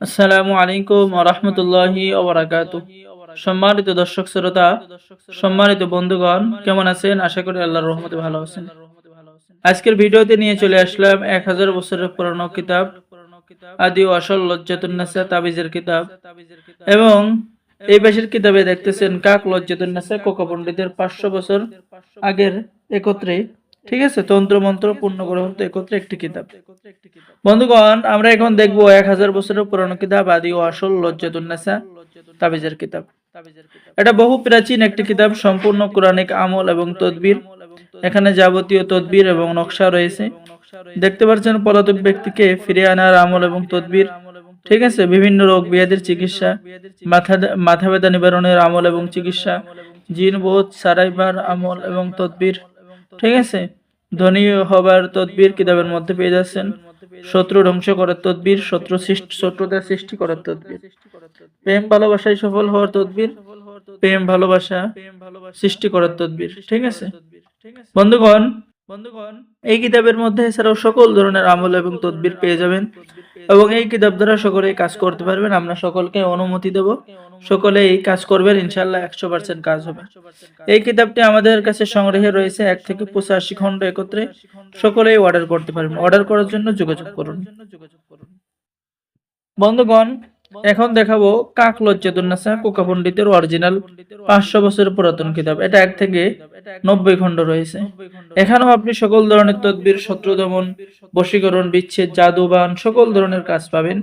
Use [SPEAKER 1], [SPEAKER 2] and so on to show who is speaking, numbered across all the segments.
[SPEAKER 1] আসসালামু আলাইকুম রহমতুল্লাহি ওবরাকাতু সম্মানিত দর্শক শ্রোতা, সম্মানিত বন্ধুগণ, কেমন আছেন? আশা করি আল্লাহর রহমতে ভালো আছেন। আজকের ভিডিওতে নিয়ে চলে আসলাম এক হাজার বছরের পুরানো কিতাব, আদি আসল লজ্জাতুন্নাসা তাবিজের কিতাব। এবং এই পাশের কিতাবে দেখতেছেন কাক লজ্জাতুন্নাসা কোকা পণ্ডিতের পাঁচশো বছর আগের একত্রে ঠিক আছে? তন্ত্র মন্ত্র পূর্ণ গ্রন্থ একত্রে একটি কিতাব। বন্ধুগণ আমরা এখন দেখব এক হাজার বছরের পুরানো কিতাব আদি ও আসল লজ্জাতুন্নাসা তাবিজের কিতাব। এটা বহু প্রাচীন একটি কিতাব সম্পূর্ণ কোরআনিক আমল এবং তদবির। এখানে যাবতীয় তদবির এবং নকশা রয়েছে। দেখতে পাচ্ছেন পলাতক ব্যক্তিকে ফিরে আনার আমল এবং তদবির। ঠিক আছে? বিভিন্ন রোগ ব্যাধির চিকিৎসা মাথা মাথা ব্যথা নিবারণের আমল এবং চিকিৎসা জিন বোধ সারাইবার আমল এবং তদবির। ঠিক আছে? ধনী হবার তদবির কিতাবের মধ্যে পেয়ে যাচ্ছেন। শত্রু ধ্বংস করার তদবির, শত্রু সৃষ্টি শত্রুতার সৃষ্টি করার তদবির। প্রেম, ভালোবাসায় সফল হওয়ার তদবির, প্রেম, ভালোবাসা সৃষ্টি করার তদবির। ঠিক আছে? বন্ধুগণ বন্ধুগণ, এই কিতাবের মধ্যে এছাড়াও সকল ধরনের আমল এবং তদবির পেয়ে যাবেন এবং এই কিতাব দ্বারা সকলে কাজ করতে পারবেন। আমরা সকলকে অনুমতি দেব। সকলে এই কাজ করবেন ইনশাল্লাহ একশো পার্সেন্ট কাজ হবে। এই কিতাবটি আমাদের কাছে সংগ্রহে রয়েছে এক থেকে পঁচাশি খণ্ড একত্রে। সকলেই অর্ডার করতে পারবেন। অর্ডার করার জন্য যোগাযোগ করুন। বন্ধুগণ এখন দেখাবো কাক লজ্জাতুন্নাসা কোকা পণ্ডিতের অরিজিনাল পাঁচশো বছরের পুরাতন কিতাব। এটা এক থেকে নব্বই খণ্ড রয়েছে। এখানেও আপনি সকল ধরনের তদবির, শত্রু দমন, বশীকরণ, বিচ্ছেদ জাদুবান সকল ধরনের কাজ পাবেন।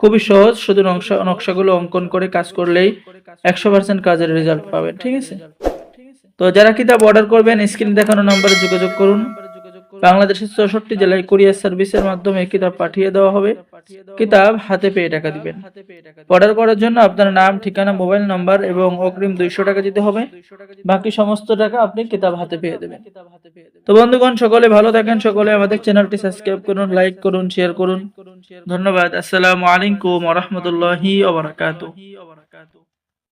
[SPEAKER 1] খুবই সহজ, শুধু নকশা নকশাগুলো অঙ্কন করে কাজ করলেই একশো পার্সেন্ট কাজের রেজাল্ট পাবেন, ঠিক আছে? তো যারা কিতাব অর্ডার করবেন স্ক্রিন দেখানো নম্বরে যোগাযোগ করুন। বাংলাদেশের চৌষট্টি জেলায় কুরিয়ার সার্ভিসের মাধ্যমে কিতাব পাঠিয়ে দেওয়া হবে। কিতাব হাতে পেয়ে টাকা দিবেন। অর্ডার করার জন্য আপনার নাম, ঠিকানা, মোবাইল নাম্বার এবং অগ্রিম দুইশো টাকা দিতে হবে। বাকি সমস্ত টাকা আপনি কিতাব হাতে পেয়ে দেবেন। তো বন্ধুগণ, সকলে ভালো থাকেন, সকলে আমাদের চ্যানেলটি সাবস্ক্রাইব করুন, লাইক করুন, শেয়ার করুন। ধন্যবাদ। আসসালামু আলাইকুম ওয়া রাহমাতুল্লাহি ওয়া বারাকাতুহু।